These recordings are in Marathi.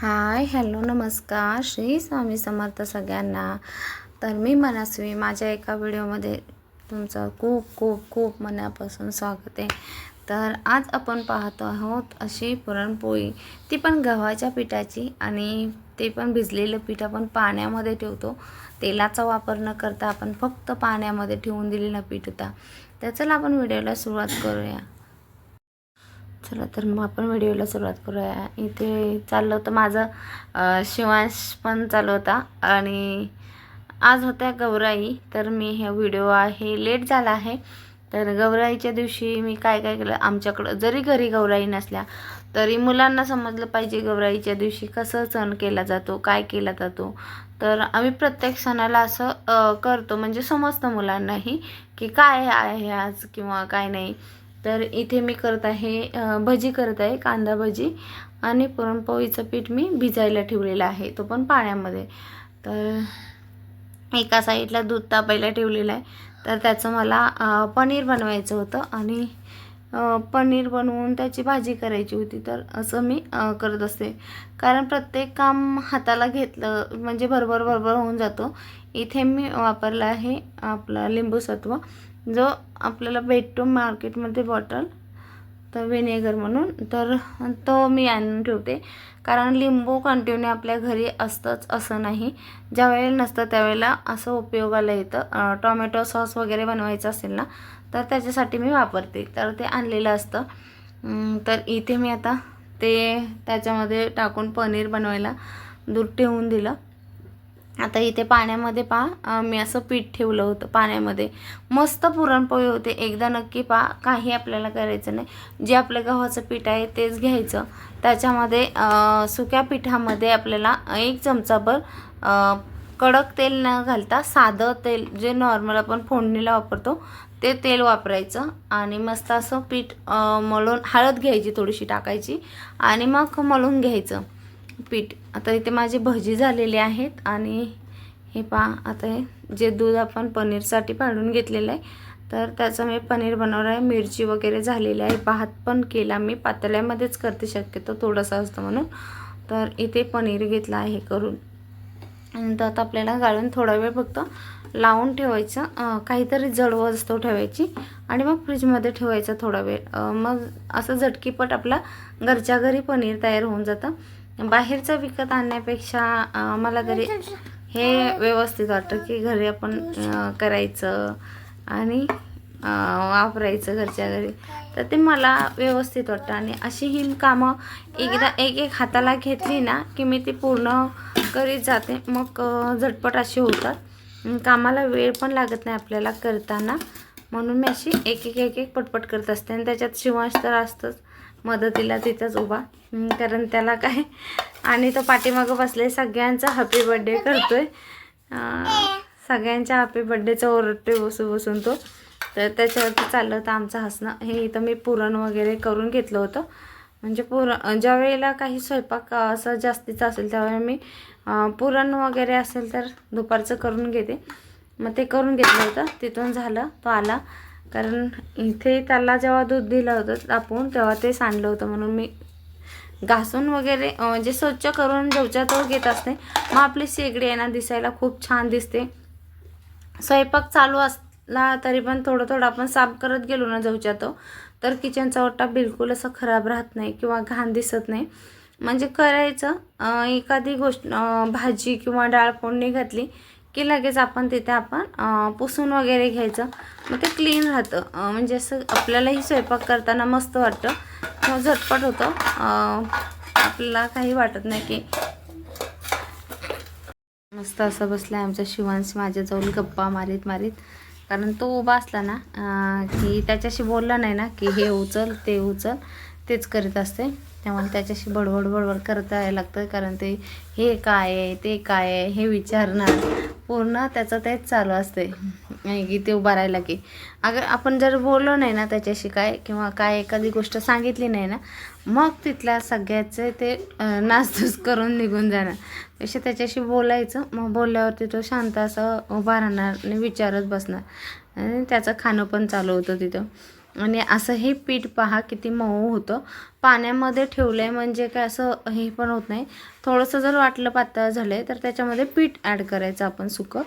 हाय हॅलो नमस्कार. श्री स्वामी समर्थ सगळ्यांना. तर मी मनस्वी. माझ्या एका व्हिडिओमध्ये तुमचं खूप खूप खूप मनापासून स्वागत आहे. तर आज आपण पाहतो आहोत अशी पुरणपोळी. ती पण गव्हाच्या पिठाची आणि ते पण भिजलेलं पीठ आपण पाण्यामध्ये ठेवतो. तेलाचा वापर न करता आपण फक्त पाण्यामध्ये ठेवून दिलेलं पीठ होता. तर चला आपण व्हिडिओला सुरुवात करूया. चला तर मग आपण व्हिडिओला सुरुवात करूया. इथे चाललं होतं माझं शिवांश पण चालू होता. आणि आज होत्या गौराई. तर मी हे व्हिडिओ आहे लेट झाला आहे. तर गौराईच्या दिवशी मी काय काय केलं? आमच्याकडं जरी घरी गौराई नसल्या तरी मुलांना समजलं पाहिजे गौराईच्या दिवशी कसं सण केला जातो काय केला जातो. तर आम्ही प्रत्येक सणाला असं करतो. म्हणजे समजतं मुलांनाही की काय आहे आज किंवा काय नाही. तर इथे मी करत आहे भजी करत आहे कांदा भजी आणि पुरणपोळीचं पीठ मी भिजायला ठेवलेलं आहे तो पण पाण्यामध्ये. तर एका साईडला दूध तापायला ठेवलेलं आहे. तर त्याचं मला पनीर बनवायचं होतं आणि पनीर बनवून त्याची भाजी करायची होती. तर असं मी करत असते. कारण प्रत्येक काम हाताला घेतलं म्हणजे भरभर भरभर होऊन जातो. इथे मी वापरलं आहे आपला लिंबू सत्व जो आपल्याला भेटतो मार्केटमध्ये बॉटल तर व्हिनेगर म्हणून तर तो मी आणून ठेवते. कारण लिंबू कंटिन्यू आपल्या घरी असतंच असं नाही. ज्या वेळेला नसतं त्यावेळेला असं उपयोगाला येतं. टॉमॅटो सॉस वगैरे बनवायचं असेल ना तर त्याच्यासाठी मी वापरते. तर ते आणलेलं असतं. तर इथे मी आता ते त्याच्यामध्ये टाकून पनीर बनवायला दूध ठेवून दिलं. आता इथे पाण्यामध्ये पहा मी असं पीठ ठेवलं होतं पाण्यामध्ये. मस्त पुरणपोळी होते. एकदा नक्की पहा काही आपल्याला करायचं नाही. जे आपलं गव्हाचं पीठ आहे तेच घ्यायचं. त्याच्यामध्ये सुक्या पिठामध्ये आपल्याला एक चमचाभर कडक तेल न घालता साधं तेल जे नॉर्मल आपण फोडणीला वापरतो ते तेल वापरायचं. आणि मस्त असं पीठ मळून हळद घ्यायची थोडीशी टाकायची. आणि मग मळून घ्यायचं. पीठ. आता इथे माझी भजी झालेली आहेत आणि हे पहा आता हे जे दूध आपण पनीरसाठी पाडून घेतलेलं आहे तर त्याचं मी पनीर बनवलं आहे. मिरची वगैरे झालेली आहे. भात पण केला मी. पातळ्यामध्येच करते शक्यतो थोडंसं असतं म्हणून. तर इथे पनीर घेतलं आहे करून. तर आता आपल्याला गाळून थोडा वेळ फक्त लावून ठेवायचं. काहीतरी जड असतो ठेवायची आणि मग फ्रीजमध्ये ठेवायचं थोडा वेळ. मग असं झटकीपट आपला घरच्या घरी पनीर तयार होऊन जातं. बाहेरचं विकत आणण्यापेक्षा मला तरी हे व्यवस्थित वाटतं की घरी आपण करायचं आणि वापरायचं घरच्या घरी. तर ते मला व्यवस्थित वाटतं. आणि अशी ही कामं एकदा एक एक हाताला घेतली ना की मी ती पूर्ण करीत जाते. मग झटपट अशी होतात. कामाला वेळ पण लागत नाही आपल्याला करताना. म्हणून मी अशी एक एक एक एक पटपट करत असते. आणि त्याच्यात शिवांश तर असतंच. मदतीला तिथंच उभा. कारण त्याला काय आणि तो पाठीमागं बसले सगळ्यांचा हॅपी बर्थडे करतोय. सगळ्यांच्या हॅपी बर्थडेचं ओरडते बसू बसून तो. तर त्याच्यावरती चाललं होतं आमचं हसणं. हे इथं मी पुरण वगैरे करून घेतलं होतं. म्हणजे पुरण ज्या वेळेला काही स्वयंपाक असं जास्तीचा असेल त्यावेळेला मी पुरण वगैरे असेल तर दुपारचं करून घेते. मग ते करून घेतलं होतं. तिथून झालं तो आला. कारण इथे त्याला जेव्हा दूध दिलं होतं आपण तेव्हा ते सांडलं होतं म्हणून मी घासून वगैरे म्हणजे स्वच्छ करून जवच्या तो घेत असते. मग आपली शेगडी आहे ना दिसायला खूप छान दिसते. स्वयंपाक चालू असला तरी पण थोडं थोडं आपण साफ करत गेलो ना जवच्या तो तर किचनचा ओटा बिलकुल असं खराब राहत नाही किंवा घाण दिसत नाही. म्हणजे करायचं एखादी गोष्ट भाजी किंवा डाळ फोडणी घातली की लगेच आपण तिथे आपण पुसून वगैरे घ्यायचं. मग ते क्लीन राहतं. म्हणजे असं आपल्यालाही स्वयंपाक करताना मस्त वाटतं. किंवा झटपट होतं. आपल्याला काही वाटत नाही की मस्त असं बसलं आहे आमचा शिवांश. माझ्याजवळ गप्पा मारीत मारीत. कारण तो उभा असला ना की त्याच्याशी बोलला नाही ना की हे उचल ते उचल तेच करीत असते. त्यामुळे त्याच्याशी बडबड बडबड करता यायला लागतं. कारण ते हे काय आहे ते काय आहे हे विचारणार. पूर्ण त्याचं तेच चालू असते. की ते उभा राहिला की. अगर आपण जर बोललो नाही ना त्याच्याशी काय किंवा काय एखादी गोष्ट सांगितली नाही ना मग तिथल्या सगळ्याचे ते नासधूस करून निघून जाणार. तसे त्याच्याशी बोलायचं मग बोलल्यावरती तो शांत असं उभा राहणार आणि विचारत बसणार. आणि त्याचं खाणं पण चालू होतं तिथं. आणि असं हे पीठ पहा किती मऊ होतं. पाण्यामध्ये ठेवलं आहे म्हणजे काय असं हे पण होत नाही. थोडंसं जर वाटलं पातळ झालं आहे तर त्याच्यामध्ये पीठ ॲड करायचं आपण सुकं.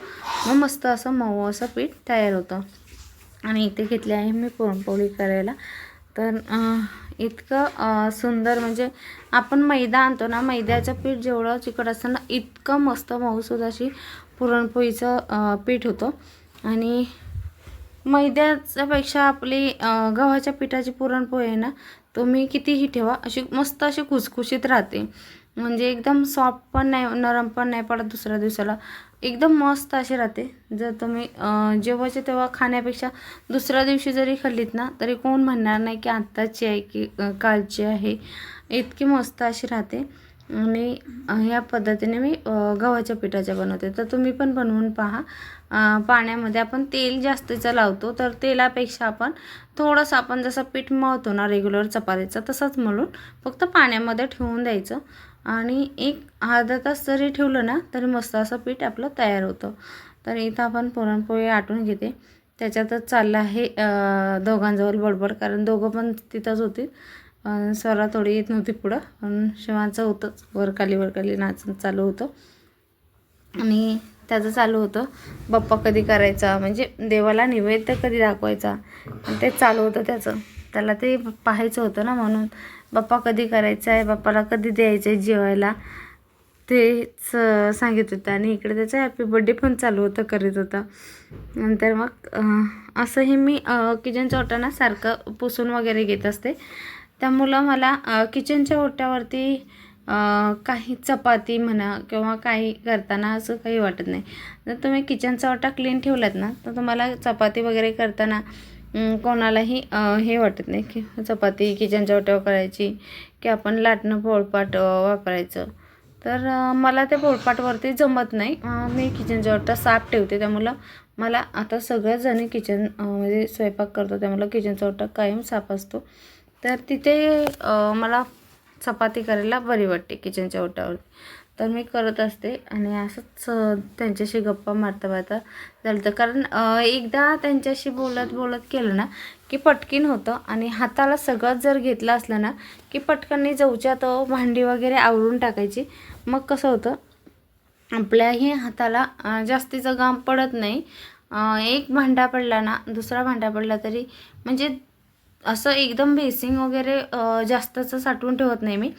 मग मस्त असं मऊ असं पीठ तयार होतं. आणि इथे घेतले आहे मी पुरणपोळी करायला. तर इतकं सुंदर म्हणजे आपण मैदा आणतो ना मैद्याचं पीठ जेवढं चिकट असतं ना इतकं मस्त मऊसूद अशी पुरणपोळीचं पीठ होतं. आणि मैद्याच्यापेक्षा आपली गव्हाच्या पिठाची पुरणपोळी आहे ना तुम्ही कितीही ठेवा अशी मस्त अशी खुसखुशीत राहते. म्हणजे एकदम सॉफ्ट पण नाही नरम पण नाही पडत दुसऱ्या दिवसाला. एकदम मस्त अशी राहते. जर तुम्ही जेव्हाच्या तेव्हा खाण्यापेक्षा दुसऱ्या दिवशी जरी खाल्लीत ना तरी कोण म्हणणार नाही की आत्ताची आहे की कालची आहे. इतकी मस्त अशी राहते. आणि ह्या पद्धतीने मी गव्हाच्या पिठाच्या बनवते. तर तुम्ही पण बनवून पहा. पाण्यामध्ये आपण तेल जास्तीचं लावतो. तर तेलापेक्षा आपण थोडंसं आपण जसं पीठ मळतो ना रेग्युलर चपातीचं तसंच मळून फक्त पाण्यामध्ये ठेवून द्यायचं. आणि एक अर्धा तास जरी ठेवलं ना तरी मस्त असं पीठ आपलं तयार होतं. तर इथं आपण पुरणपोळी आटून घेते. त्याच्यातच चाललं आहे दोघांजवळ बडबड कारण दोघं पण तिथंच होती. स्वरा थोडी येत नव्हती पुढं. पण शिवाचं होतंच वरखाली वरखाली नाचणं चालू होतं. आणि त्याचं चालू होतं. बाप्पा कधी करायचा? म्हणजे देवाला नैवेद्य कधी दाखवायचा? आणि ते चालू होतं त्याचं. त्याला ते पाहायचं होतं ना म्हणून. बाप्पा कधी करायचा आहे बाप्पाला कधी द्यायचं आहे जेवायला? तेच सांगित होतं. आणि इकडे त्याचा हॅपी बड्डे पण चालू होतं करीत होता. नंतर मग असंही मी किचन चौटाना सारखं पुसून वगैरे घेत असते. त्यामुळं मला किचनच्या ओट्यावरती काही चपाती म्हणा किंवा काही करताना असं काही वाटत नाही. जर तुम्ही किचनचा ओटा क्लीन ठेवलात ना तर तुम्हाला चपाती वगैरे करताना कोणालाही हे वाटत नाही की चपाती किचनच्या ओट्यावर करायची की आपण लाटणं पोळपाट वापरायचं. तर मला ते पोळपाटवरती जमत नाही. मी किचनच्या ओटा साफ ठेवते. त्यामुळं मला आता सगळ्याजणी किचन म्हणजे स्वयंपाक करतो. त्यामुळं किचनचा ओटा कायम साफ असतो. तर तिथे मला चपाती करायला बरी वाटते किचनच्या ओटावर तर मी करत असते आणि असंच त्यांच्याशी गप्पा मारता मारता झालं तर कारण एकदा त्यांच्याशी बोलत बोलत केलं ना की पटकीन होतं आणि हाताला सगळंच जर घेतलं असलं ना की पटकन तो भांडी वगैरे आवरून टाकायची. मग कसं होतं आपल्याही हाताला जास्तीचं घाम पडत नाही. एक भांडा पडला ना दुसरा भांडा पडला तरी म्हणजे असं एकदम बेसिंग वगैरे जास्तचं साठवून ठेवत नाही मी.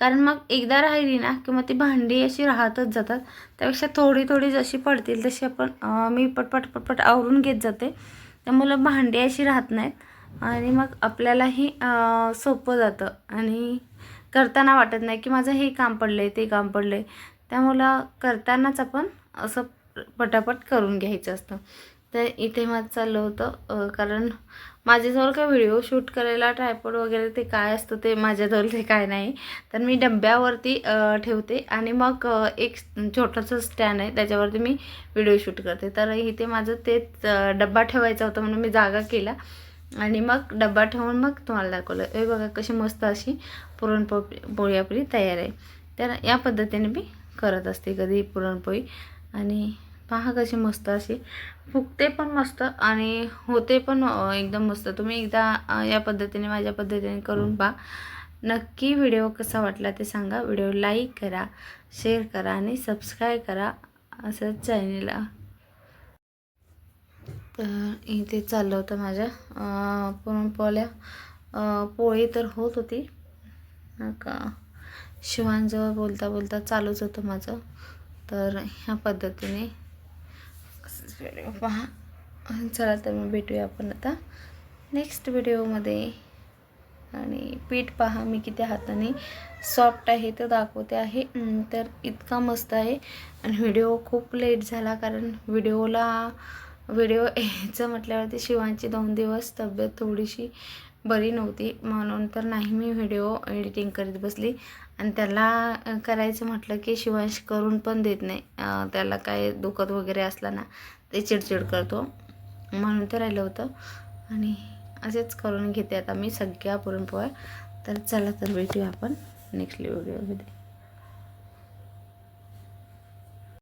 कारण मग एकदा राहिली ना की मग ती भांडी अशी राहतच जातात. त्यापेक्षा थोडी थोडी जशी पडतील तशी आपण मी पटपट पटपट आवरून घेत जाते. त्यामुळं भांडी अशी राहत नाहीत. आणि मग आपल्यालाही सोपं जातं. आणि करताना वाटत नाही की माझं हे काम पडलं आहे ते काम पडलं आहे त्यामुळं करतानाच आपण असं पटापट करून घ्यायचं असतं. तर इथे माझं चाललं होतं कारण माझ्याजवळ काय व्हिडिओ शूट करायला ट्रायपॉड वगैरे ते काय असतं ते माझ्याजवळ ते काय नाही. तर मी डब्यावरती ठेवते आणि मग एक छोटंसं स्टँड आहे त्याच्यावरती मी व्हिडिओ शूट करते. तर इथे माझं तेच डब्बा ठेवायचा होता म्हणून मी जागा केला. आणि मग डब्बा ठेवून मग तुम्हाला दाखवलं. हे बघा कशी मस्त अशी पुरणपोळी पोळी आपली तयार आहे. तर या पद्धतीने मी करत असते कधी पुरणपोळी. आणि पहा कशी मस्त अशी. फुगते पण मस्त आणि होते पण एकदम मस्त. तुम्ही एकदा या पद्धतीने माझ्या पद्धतीने करून पहा. नक्की व्हिडिओ कसा वाटला ते सांगा. व्हिडिओ लाईक करा शेअर करा आणि सबस्क्राईब करा असंच चॅनेलला. तर इथे चाललं होतं माझ्या. पुरणपोळ्या पोळी तर होत होती. का? शिवांजवळ बोलता बोलता चालूच होतं माझं. तर ह्या पद्धतीने व्हिडिओ पहा. चला तर मग भेटूया आपण आता. नेक्स्ट व्हिडिओमध्ये आणि पीठ पहा मी किती हाताने सॉफ्ट आहे ते दाखवते आहे. तर इतका मस्त आहे. आणि व्हिडिओ खूप लेट झाला कारण व्हिडिओला व्हिडिओ यायचं म्हटल्यावरती शिवांची दोन दिवस तब्येत थोडीशी बरी नव्हती. म्हणून तर नाही मी व्हिडिओ एडिटिंग करत बसली. आणि त्याला करायचं म्हटलं की शिवांश करून पण देत नाही. त्याला काय दुखत वगैरे असला ना ते चिडचिड करतो. म्हणून ते राहिलं होतं. आणि असेच करून घेते आता मी सगळ्या पुरणपोळ्या. तर चला तर भेटूया आपण नेक्स्ट व्हिडिओमध्ये